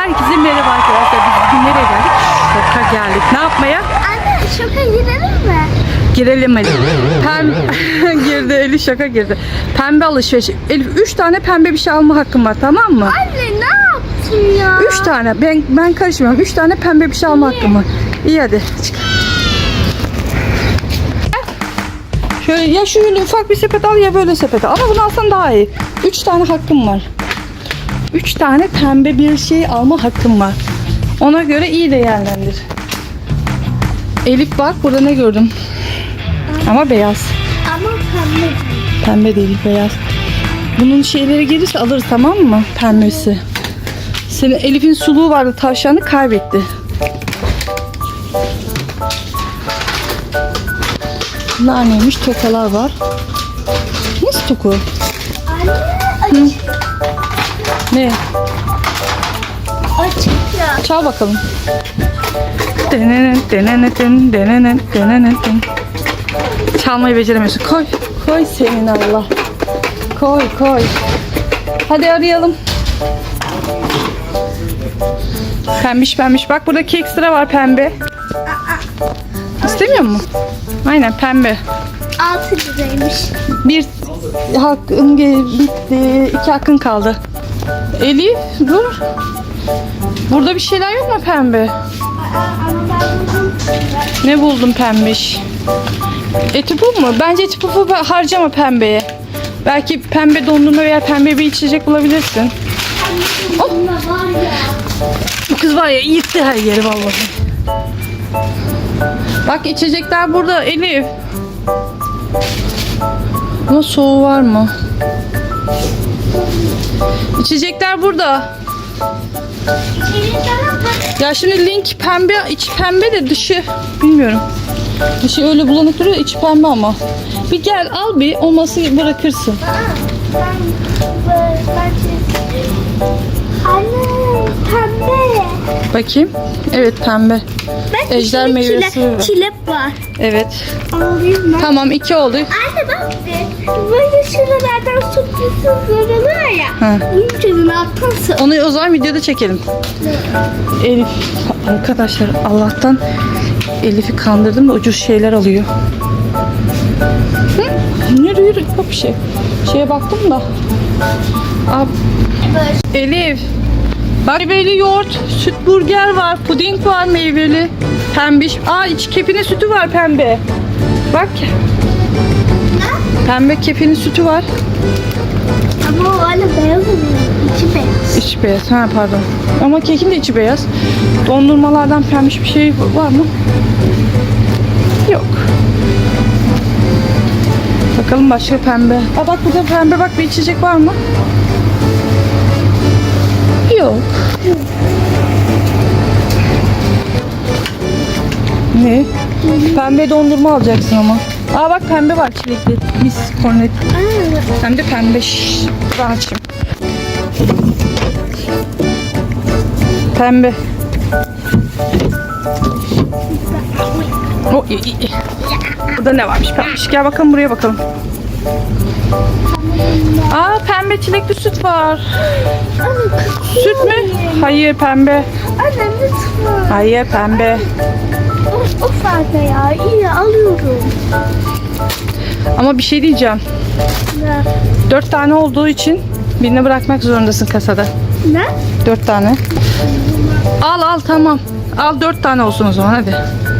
Herkese merhaba arkadaşlar. Biz bugün nereye geldik? Şoka geldik. Ne yapmaya? Anne şoka girelim mi? Girelim Elif. Pem girdi. Elif şaka girdi. Pembe alışveriş. Elif 3 tane pembe bir şey alma hakkım var tamam mı? Anne ne yaptın ya? 3 tane. Ben ben karışmıyorum. 3 tane pembe bir şey alma hakkım var. İyi hadi. Çık. Şöyle ya şöyle ufak bir sepet al ya böyle sepet al. Ama bunu alsan daha iyi. 3 tane hakkım var. 3 tane pembe bir şey alma hakkım var. Ona göre iyi değerlendir. Elif bak burada ne gördüm. Ama beyaz. Ama pembe. Pembe değil beyaz. Bunun şeyleri gelirse alırız tamam mı? Pembesi. Senin Elif'in suluğu vardı tavşanı kaybetti. Bunlar neymiş? Tokalar var. Nasıl toku? Anne Ne? açık ya. Çal bakalım. Denenen, denenen, denenen, denenen. Çalmayı beceremiyorsun. Koy. Koy senin Allah. Koy koy. Hadi arayalım. Pembiş pembiş. Bak burada kek sıra var pembe. İstemiyor musun? Aynen pembe. 6 liraymış. Bir hakkın bitti. iki hakkın kaldı. Elif dur. Burada bir şeyler yok mu pembe? Ne buldun pembiş? Eti bu mu? Bence eti pufu harcama pembeye. Belki pembe dondurma veya pembe bir içecek bulabilirsin. Ya. Bu kız var ya yıktı her yeri vallahi. Bak içecekler burada Elif. Ama soğuğu var mı? İçecekler burada. Ya şimdi link pembe, içi pembe de dışı bilmiyorum. Dışı öyle bulanık duruyor, içi pembe ama. Bir gel al bir, olması bırakırsın. Bakayım. Evet pembe. Bak Ejder içinde meyvesi çile- var. Çilek var. Evet. Alayım mı? Tamam iki oldu. Anne bak bir. Böyle şuralardan su püsür oluyor ya. Ha. Bunun canını atmasın. Onu o zaman videoda çekelim. Elif. Arkadaşlar Allah'tan Elif'i kandırdım da ucuz şeyler alıyor. Hı? Yürü yürü yok bir şey. Şeye baktım da. Böyle Elif. Meyveli yoğurt, süt burger var, puding var meyveli. Pembiş. Aa iç kepine sütü var pembe. Bak. Pembe kepinin sütü var. Ama o öyle beyaz oluyor. İçi beyaz. İçi beyaz. Ha pardon. Ama kekin de içi beyaz. Dondurmalardan pembiş bir şey var mı? Yok. Bakalım başka pembe. Aa bak burada pembe bak bir içecek var mı? Yok. Ne? Pembe dondurma alacaksın ama. Aa bak pembe var çilekli. Mis kornet. Hem de pembe. Şşş, Ben açayım. Pembe. O iyi iyi. Burada ne varmış pembiş? Gel bakalım buraya bakalım. Aa pembe çilekli süt var. Süt mü? Hayır pembe. Anne lütfen. Hayır pembe. Of, of anne ya. İyi alıyorum. Ama bir şey diyeceğim. Ne? Dört tane olduğu için birini bırakmak zorundasın kasada. Ne? Dört tane. Al al tamam. Al dört tane olsun o zaman hadi.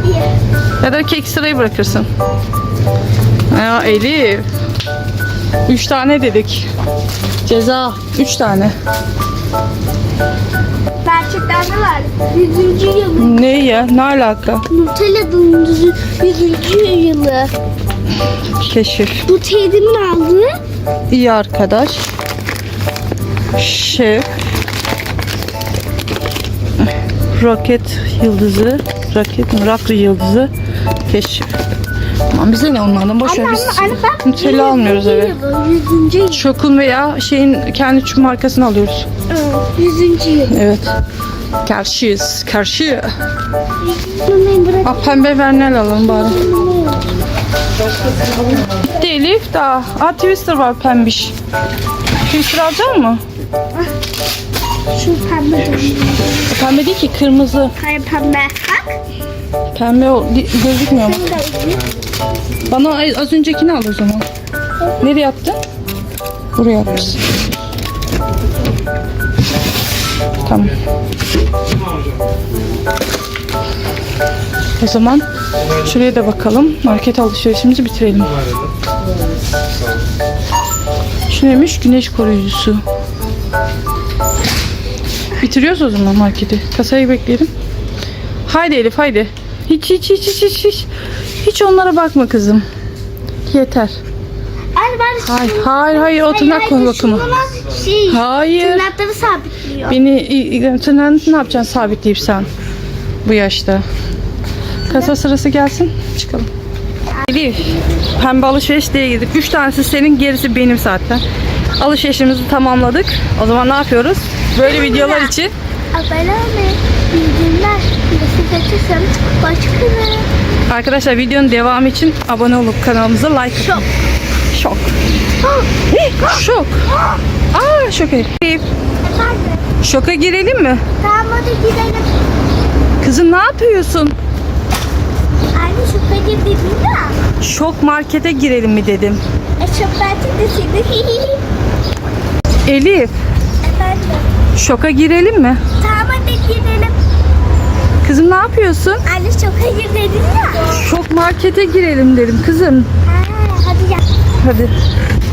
İyi. Ya da kek sırayı bırakırsın. Ya Elif. Üç tane dedik. Ceza. Üç tane. Gerçekten de var. Yüzüncü yılı. Ne ya? Ne alaka? Nutella'nın yüzü- yüzüncü yılı. Keşif. Bu teyzemin aldığı. İyi arkadaş. Şef. Roket yıldızı. Roket mi? Raklı yıldızı. Keşif. Aman bize ne onlardan boş ver biz. Nutella almıyoruz eve. Yüzüncü. Şokun veya şeyin kendi şu markasını alıyoruz. Yüzüncü yılı. Evet. Karşıyız. Karşı. Aa, pembe vernel alalım bari. De Elif daha. Aa Twister var pembiş. Twister alacak mı? Şu pembe de. pembe değil ki kırmızı. Hayır pembe. Bak. Pembe o, di- gözükmüyor mu? Alayım. Bana az öncekini al o zaman. Nereye attın? Buraya atmışsın. Tamam. O zaman şuraya da bakalım. Market alışverişimizi bitirelim. Şu neymiş? Güneş koruyucusu. Bitiriyoruz o zaman marketi. Kasayı bekleyelim. Haydi Elif haydi. Hiç hiç hiç hiç hiç hiç. Hiç onlara bakma kızım. Yeter. Anne ben Hayır hayır hayır o tırnak koy bakımı. Şununla şey. Hayır. Tırnakları sabitliyor. Beni i- i- tırnağını ne yapacaksın sabitleyip sen bu yaşta. Kasa sırası gelsin çıkalım. Elif pembe alışveriş diye girdik. Üç tanesi senin gerisi benim zaten. Alışverişimizi tamamladık. O zaman ne yapıyoruz? Böyle videolar için Abone olmayı, bildirimler, mesaj açarsan başkanı. Arkadaşlar videonun devamı için abone olup kanalımıza like atın. Şok. Şok. Aa şok Elif. Efendim. Şoka girelim mi? Tamam hadi gidelim. Kızım ne yapıyorsun? Anne şu Kadir dedin ya. Şok markete girelim mi dedim. E de seni. Elif Efendim. şoka girelim mi? Tamam hadi gidelim. Kızım ne yapıyorsun? Anne çok hayır dedin ya. Şok markete girelim dedim kızım. Ha, hadi gel. Hadi.